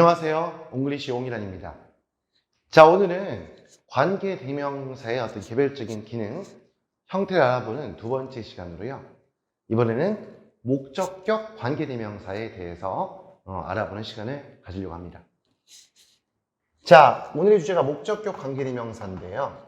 안녕하세요. 옹글리시 옹이란입니다. 자, 오늘은 관계 대명사의 어떤 개별적인 기능, 형태를 알아보는 두 번째 시간으로요. 이번에는 목적격 관계 대명사에 대해서 어, 알아보는 시간을 가지려고 합니다. 자, 오늘의 주제가 목적격 관계 대명사인데요.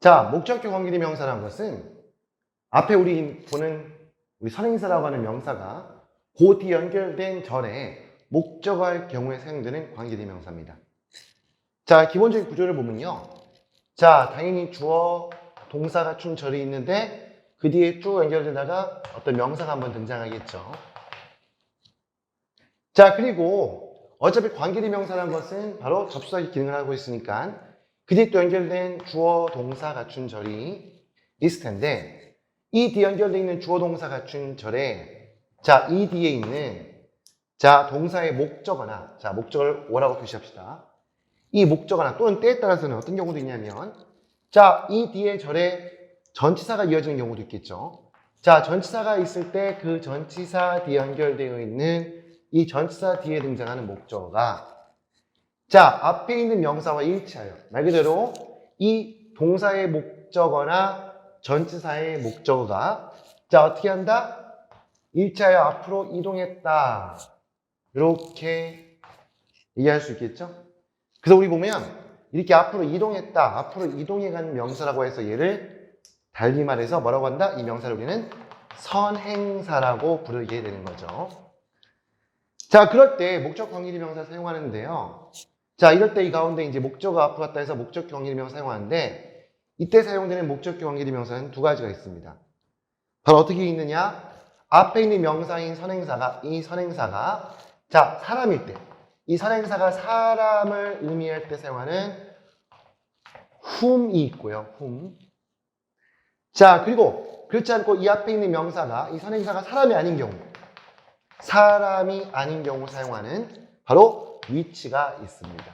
자, 목적격 관계대 명사라는 것은 앞에 우리 보는 우리 선행사라고 하는 명사가 그뒤 연결된 절에 목적어할 경우에 사용되는 관계대 명사입니다. 자, 기본적인 구조를 보면요. 자, 당연히 주어, 동사 갖춘 절이 있는데 그 뒤에 쭉 연결되다가 어떤 명사가 한번 등장하겠죠. 자, 그리고 어차피 관계대 명사라는 것은 바로 접수하기 기능을 하고 있으니까 그 뒤에 또 연결된 주어 동사 갖춘 절이 있을 텐데 이 뒤에 연결되어 있는 주어 동사 갖춘 절에 자, 이 뒤에 있는 자, 동사의 목적어나 자, 목적을 오라고 표시합시다. 이 목적어나 또는 때에 따라서는 어떤 경우도 있냐면 자, 이 뒤에 절에 전치사가 이어지는 경우도 있겠죠. 자, 전치사가 있을 때 그 전치사 뒤에 연결되어 있는 이 전치사 뒤에 등장하는 목적어가 자, 앞에 있는 명사와 일치하여 말 그대로 이 동사의 목적어나 전치사의 목적어가 자, 어떻게 한다? 일치하여 앞으로 이동했다. 이렇게 얘기할 수 있겠죠? 그래서 우리 보면 이렇게 앞으로 이동했다. 앞으로 이동해가는 명사라고 해서 얘를 달리 말해서 뭐라고 한다? 이 명사를 우리는 선행사라고 부르게 되는 거죠. 자, 그럴 때 목적 관계리 명사 사용하는데요. 자, 이럴 때 이 가운데 이제 목적어 앞으로 갔다 해서 목적 관계리 명사 사용하는데 이때 사용되는 목적 관계리 명사는 두 가지가 있습니다. 바로 어떻게 있느냐? 앞에 있는 명사인 선행사가 이 선행사가 자, 사람일 때 이 선행사가 사람을 의미할 때 사용하는 whom이 있고요. whom. 자, 그리고 그렇지 않고 이 앞에 있는 명사가 이 선행사가 사람이 아닌 경우 사람이 아닌 경우 사용하는 바로 위치가 있습니다.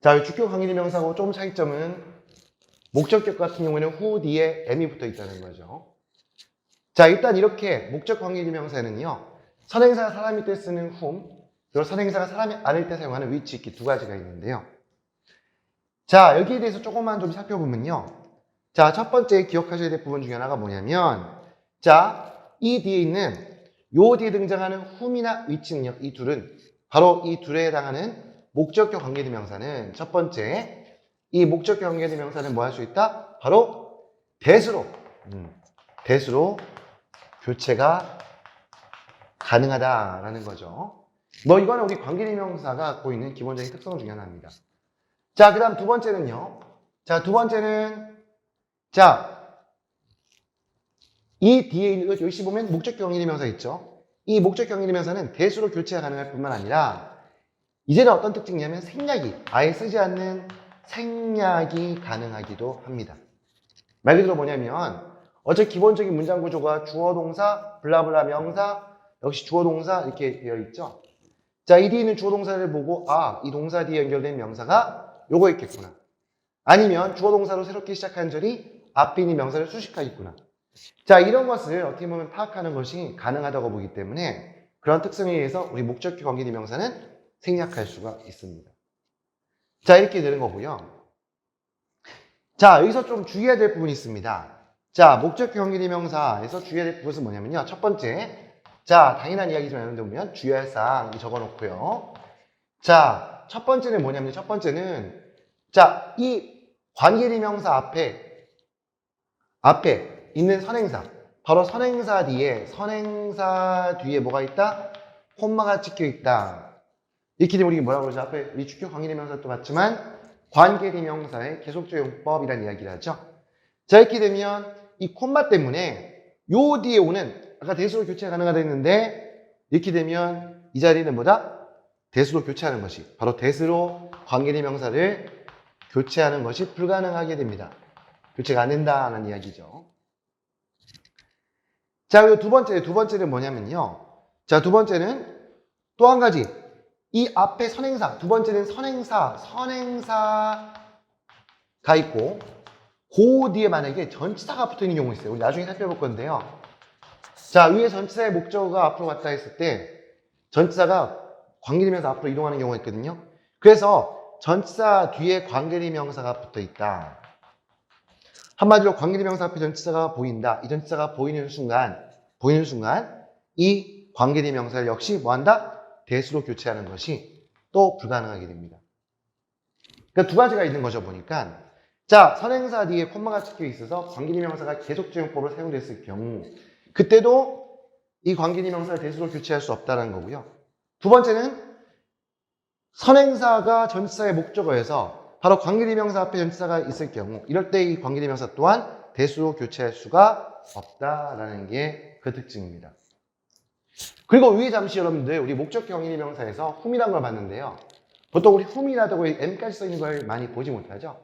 자, 이 주격 관계대 명사하고 좀 차이점은 목적격 같은 경우에는 who 뒤에 m이 붙어 있다는 거죠. 자, 일단 이렇게 목적 관계대 명사에는요. 선행사가 사람일 때 쓰는 whom, 그리고 선행사가 사람이 아닐 때 사용하는 which 이렇게 두 가지가 있는데요. 자, 여기에 대해서 조금만 좀 살펴보면요. 자, 첫 번째 기억하셔야 될 부분 중에 하나가 뭐냐면 자, 이 뒤에 있는 요 뒤에 등장하는 whom이나 which는요. 이 둘은 바로 이 둘에 해당하는 목적격 관계대 명사는 첫 번째 이 목적격 관계대 명사는 뭐 할 수 있다? 바로 대수로 음, 대수로 교체가 가능하다라는 거죠. 뭐 이거는 우리 관계대 명사가 갖고 있는 기본적인 특성 중에 하나입니다. 자, 그 다음 두 번째는요. 자, 두 번째는 자, 이 뒤에 있는 것 여기 보면 목적 경리대 명사 있죠. 이 목적 경리대 명사는 대수로 교체가 가능할 뿐만 아니라 이제는 어떤 특징이냐면 생략이 아예 쓰지 않는 생략이 가능하기도 합니다. 말 그대로 뭐냐면 어제 기본적인 문장 구조가 주어 동사 블라블라 명사 역시 주어 동사 이렇게 되어 있죠. 자, 이 뒤에 있는 주어 동사를 보고 아, 이 동사 뒤에 연결된 명사가 요거 있겠구나. 아니면 주어 동사로 새롭게 시작한 절이 앞에 있는 명사를 수식하겠구나. 자, 이런 것을 어떻게 보면 파악하는 것이 가능하다고 보기 때문에 그런 특성에 의해서 우리 목적격 관계대 명사는 생략할 수가 있습니다. 자, 이렇게 되는 거고요. 자, 여기서 좀 주의해야 될 부분이 있습니다. 자, 목적격 관계대 명사에서 주의해야 될 부분은 뭐냐면요. 첫 번째, 자, 당연한 이야기지만 보면 주의할 사항 적어 놓고요. 자, 첫 번째는 뭐냐면 첫 번째는 자, 이 관계대 명사 앞에 앞에 있는 선행사 바로 선행사 뒤에 선행사 뒤에 뭐가 있다? 콤마가 찍혀 있다. 이렇게 되면 우리 뭐라고 그러죠? 앞에 우리 주격 관계대명사도 봤지만 관계대명사의 계속적 용법이라는 이야기를 하죠. 자 이렇게 되면 이 콤마 때문에 요 뒤에 오는 아까 대수로 교체가 가능하다 했는데 이렇게 되면 이 자리는 뭐다? 대수로 교체하는 것이 바로 대수로 관계대명사를 교체하는 것이 불가능하게 됩니다. 교체가 안 된다는 이야기죠. 자, 그리고 두 번째, 두 번째는 뭐냐면요. 자, 두 번째는 또 한 가지. 이 앞에 선행사, 두 번째는 선행사, 선행사가 있고, 고 뒤에 만약에 전치사가 붙어 있는 경우 있어요. 우리 나중에 살펴볼 건데요. 자, 위에 전치사의 목적어가 앞으로 갔다 했을 때 전치사가 관계되면서 앞으로 이동하는 경우가 있거든요. 그래서 전치사 뒤에 관계대명사가 붙어 있다. 한마디로 관계대명사 앞에 전치사가 보인다. 이 전치사가 보이는 순간, 보이는 순간 이 관계대명사를 역시 뭐한다? 대수로 교체하는 것이 또 불가능하게 됩니다. 그러니까 두 가지가 있는 거죠 보니까 자 선행사 뒤에 콤마가 찍혀 있어서 관계대명사가 계속적용법을 사용됐을 경우 그때도 이 관계대명사를 대수로 교체할 수 없다는 거고요. 두 번째는 선행사가 전치사의 목적어에서 바로 관계대명사 앞에 전치사가 있을 경우 이럴 때 이 관계대명사 또한 대수로 교체할 수가 없다라는 게 그 특징입니다. 그리고 위에 잠시 여러분들 우리 목적 경위대명사에서 whom이란 걸 봤는데요. 보통 우리 whom이라고 m까지 써 있는 걸 많이 보지 못하죠.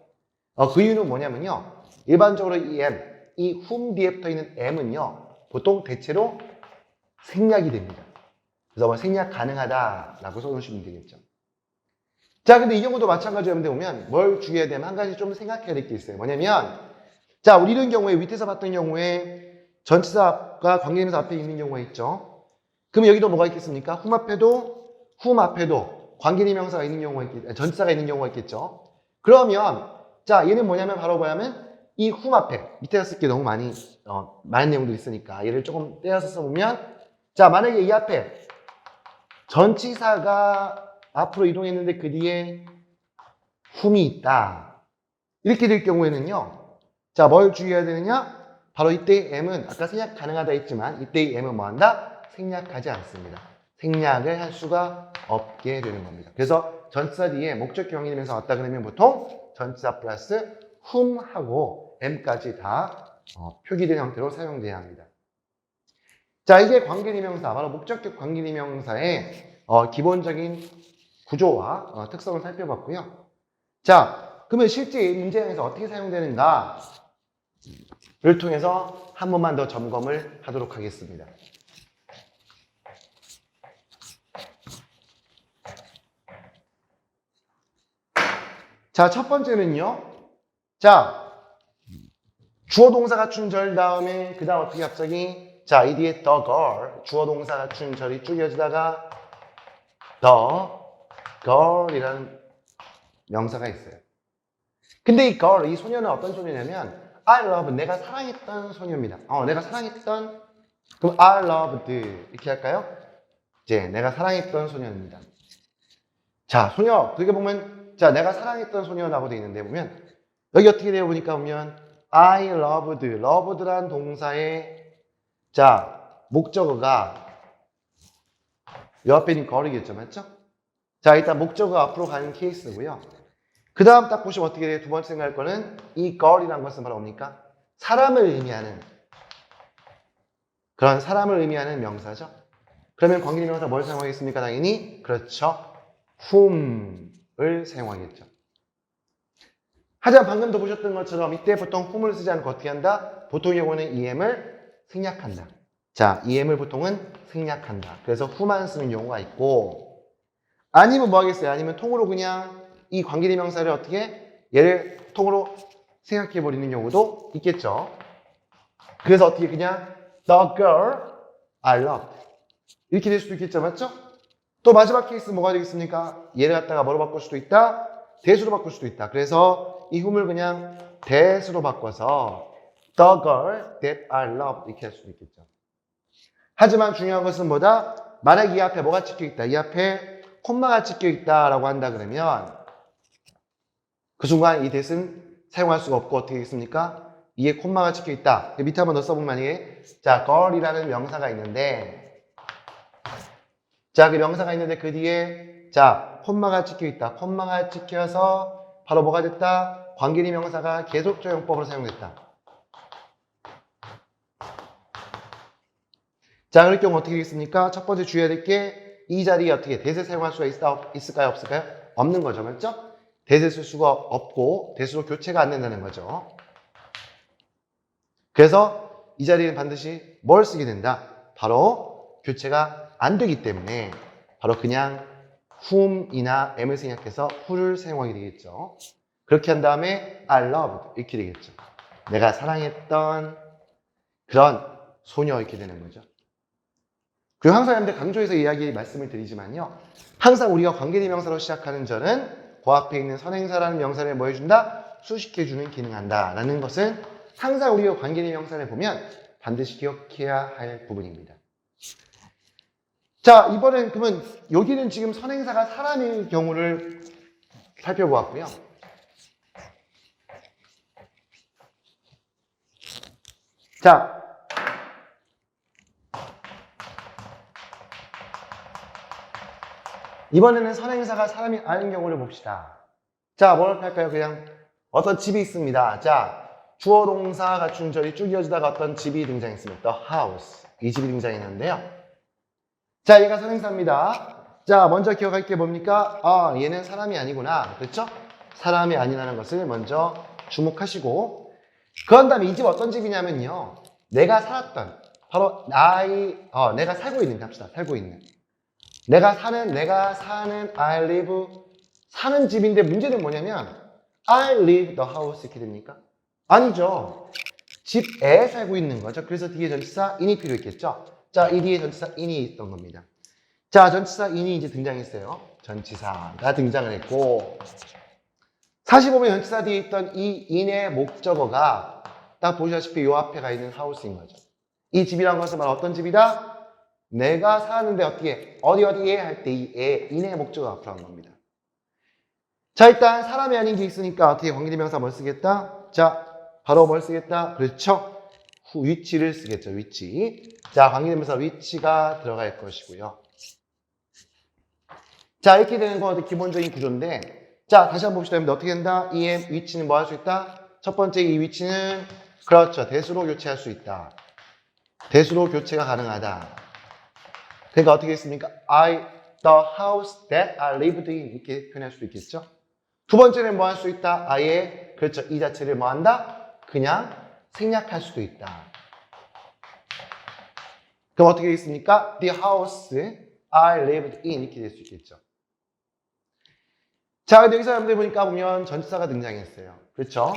어, 그 이유는 뭐냐면요. 일반적으로 이 m, 이 whom 뒤에 붙어 있는 m은요. 보통 대체로 생략이 됩니다. 그래서 뭐 생략 가능하다라고 써놓으시면 되겠죠. 자, 근데 이 경우도 마찬가지로 여러분들 보면 뭘 주의해야 되면 한 가지 좀 생각해야 될 게 있어요. 뭐냐면 자, 우리 이런 경우에 밑에서 봤던 경우에 전치사가 관계대명사 앞에 있는 경우가 있죠. 그럼 여기도 뭐가 있겠습니까? whom 앞에도 whom 앞에도 관계대명사가 있는 경우가 있겠, 전치사가 있는 경우가 있겠죠. 그러면 자 얘는 뭐냐면 바로 뭐냐면 이 whom 앞에 밑에서 쓸 게 너무 많이 어, 많은 내용들이 있으니까 얘를 조금 떼어서 써보면 자 만약에 이 앞에 전치사가 앞으로 이동했는데 그 뒤에 whom이 있다 이렇게 될 경우에는요 자 뭘 주의해야 되느냐 바로 이때 m은 아까 생략 가능하다 했지만 이때의 m은 뭐 한다 생략하지 않습니다. 생략을 할 수가 없게 되는 겁니다. 그래서 전치사 뒤에 목적 경이면서 왔다 그러면 보통 전치사 플러스 whom하고 m까지 다 어, 표기된 형태로 사용돼야 합니다. 자, 이게 관계대명사, 바로 목적격 관계대명사의 어, 기본적인 구조와 어, 특성을 살펴봤고요. 자, 그러면 실제 문제에서 어떻게 사용되는가를 통해서 한 번만 더 점검을 하도록 하겠습니다. 자, 첫 번째는요. 자, 주어 동사 갖춘 절 다음에 그 다음 어떻게 갑자기 자, 이 뒤에 the girl 주어 동사 갖춘 절이 쭉 이어지다가 the girl이라는 명사가 있어요. 근데 이 girl, 이 소녀는 어떤 소녀냐면 I love, 내가 사랑했던 소녀입니다. 어, 내가 사랑했던 그럼 I loved 이렇게 할까요? 이제 내가 사랑했던 소녀입니다. 자, 소녀 그게 보면 자, 내가 사랑했던 소녀라고 되어 있는데 보면 여기 어떻게 되어 보니까 보면 I loved, loved란 동사의 자 목적어가 옆에 있는 걸이겠죠, 맞죠? 자, 일단 목적어 앞으로 가는 케이스고요. 그 다음 딱 보시면 어떻게 돼요? 두 번째 생각할 거는 이 걸이라는 것은 바로 뭡니까? 사람을 의미하는 그런 사람을 의미하는 명사죠. 그러면 관계대명사 뭘 사용하겠습니까? 당연히 그렇죠. whom을 사용하겠죠. 하지만 방금 도 보셨던 것처럼 이때 보통 whom을 쓰지 않고 어떻게 한다? 보통 경우는 em을 생략한다. 자, em을 보통은 생략한다. 그래서 who만 쓰는 경우가 있고 아니면 뭐 하겠어요? 아니면 통으로 그냥 이 관계대명사를 어떻게 얘를 통으로 생각해 버리는 경우도 있겠죠. 그래서 어떻게 그냥 the girl I loved 이렇게 될 수도 있겠죠, 맞죠? 또 마지막 케이스 뭐가 되겠습니까? 얘를 갖다가 뭐로 바꿀 수도 있다? 대수로 바꿀 수도 있다. 그래서 이 whom을 그냥 대수로 바꿔서 the girl that I loved 이렇게 할 수도 있겠죠. 하지만 중요한 것은 뭐다? 만약 이 앞에 뭐가 찍혀 있다. 이 앞에 콤마가 찍혀 있다라고 한다 그러면 그 순간 이 that은 사용할 수가 없고 어떻게 되겠습니까? 이에 콤마가 찍혀 있다. 밑에 한번 더 써보면 만약에 자 girl이라는 명사가 있는데 자 그 명사가 있는데 그 뒤에 자 콤마가 찍혀 있다. 콤마가 찍혀서 바로 뭐가 됐다? 관계리 명사가 계속적 용법으로 사용됐다. 자, 그럴 경우 어떻게 되겠습니까? 첫 번째 주의해야 될 게 이 자리에 어떻게 대세 사용할 수가 있다, 있을까요? 없을까요? 없는 거죠. 맞죠? 대세 쓸 수가 없고 대수로 교체가 안 된다는 거죠. 그래서 이 자리는 반드시 뭘 쓰게 된다? 바로 교체가 안 되기 때문에 바로 그냥 whom이나 m을 생략해서 who를 사용하게 되겠죠. 그렇게 한 다음에 I loved 이렇게 되겠죠. 내가 사랑했던 그런 소녀 이렇게 되는 거죠. 그리고 항상 여러분들 강조해서 이야기 말씀을 드리지만요. 항상 우리가 관계대명사로 시작하는 절은 그 앞에 있는 선행사라는 명사를 뭐 해준다? 수식해주는 기능한다. 라는 것은 항상 우리가 관계대명사를 보면 반드시 기억해야 할 부분입니다. 자, 이번엔 그러면 여기는 지금 선행사가 사람일 경우를 살펴보았고요. 자, 이번에는 선행사가 사람이 아닌 경우를 봅시다. 자, 뭐를 할까요? 그냥 어떤 집이 있습니다. 자, 주어 동사 갖춘 절이 쭉 이어지다가 어떤 집이 등장했습니다. The house. 이 집이 등장했는데요. 자, 얘가 선행사입니다. 자, 먼저 기억할 게 뭡니까? 아, 얘는 사람이 아니구나. 그렇죠? 사람이 아니라는 것을 먼저 주목하시고 그런 다음에 이 집 어떤 집이냐면요. 내가 살았던 바로 나이 어, 내가 살고 있는 합시다. 살고 있는 내가 사는 내가 사는 I live 사는 집인데 문제는 뭐냐면 I live the house 이렇게 됩니까? 아니죠. 집에 살고 있는 거죠. 그래서 뒤에 전치사 in이 필요했겠죠. 자, 이 뒤에 전치사 in이 있던 겁니다. 자, 전치사 in이 이제 등장했어요. 전치사가 등장을 했고 사실 보면 전치사 뒤에 있던 이 in의 목적어가 딱 보시다시피 요 앞에 가 있는 house인 거죠. 이 집이란 것은 바로 어떤 집이다? 내가 사는데 어떻게 어디 어디에 할 때 이 에, 인의 목적어가 앞으로 한 겁니다. 자 일단 사람이 아닌 게 있으니까 어떻게 관계대명사 뭘 쓰겠다? 자 바로 뭘 쓰겠다? 그렇죠. 후 위치를 쓰겠죠. 위치. 자 관계대명사 위치가 들어갈 것이고요. 자 이렇게 되는 건 기본적인 구조인데 자 다시 한번 봅시다. 어떻게 된다? 이의 위치는 뭐 할 수 있다? 첫 번째 이 위치는 그렇죠. 대수로 교체할 수 있다. 대수로 교체가 가능하다. 그러니까 어떻게 했습니까? I, the house that I lived in 이렇게 표현할 수도 있겠죠. 두 번째는 뭐 할 수 있다? 아예 그렇죠. 이 자체를 뭐 한다? 그냥 생략할 수도 있다. 그럼 어떻게 되겠습니까? The house I lived in 이렇게 될 수 있겠죠. 자, 근데 여기서 여러분들 보니까 보면 전치사가 등장했어요. 그렇죠?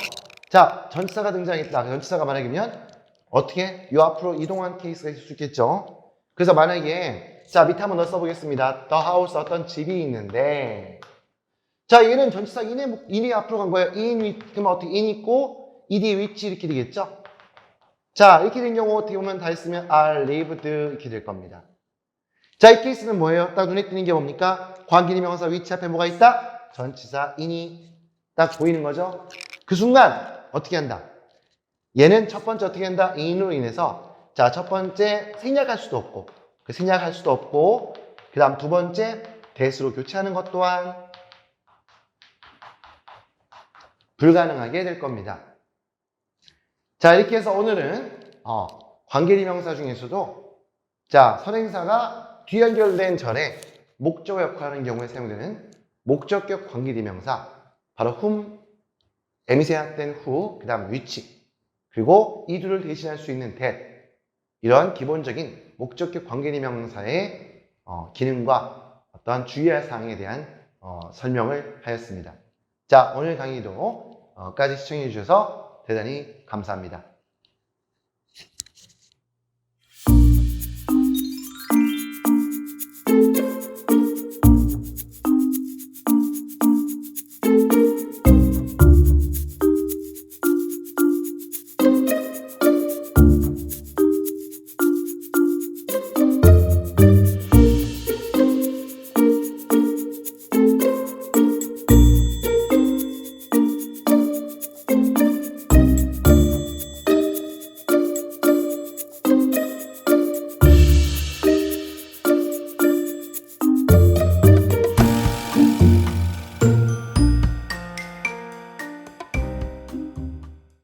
자, 전치사가 등장했다. 전치사가 만약이면 어떻게? 요 앞으로 이동한 케이스가 있을 수 있겠죠. 그래서 만약에 자 밑에 한번 더 써보겠습니다. The house 어떤 집이 있는데 자 얘는 전치사 인의 인이 앞으로 간 거예요. in 위 그러면 어떻게 in 있고 ed 위치 이렇게 되겠죠. 자 이렇게 된 경우 어떻게 보면 다 했으면 are lived 이렇게 될 겁니다. 자 이 케이스는 뭐예요? 딱 눈에 띄는 게 뭡니까? 관계리 명사 위치 앞에 뭐가 있다? 전치사 in이 딱 보이는 거죠. 그 순간 어떻게 한다? 얘는 첫 번째 어떻게 한다? in으로 인해서 자, 첫 번째 생략할 수도 없고 그 생략할 수도 없고 그 다음 두 번째 대수로 교체하는 것 또한 불가능하게 될 겁니다. 자, 이렇게 해서 오늘은 어, 관계리명사 중에서도 자, 선행사가 뒤연결된 절에 목적어 역할하는 경우에 사용되는 목적격 관계대명사 바로 whom, 에미세약된 who, 그 다음 위치 그리고 이 둘을 대신할 수 있는 that 이런 기본적인 목적격 관계대명사의 어, 기능과 어떠한 주의할 사항에 대한 어, 설명을 하였습니다. 자, 오늘 강의도 어, 까지 시청해 주셔서 대단히 감사합니다.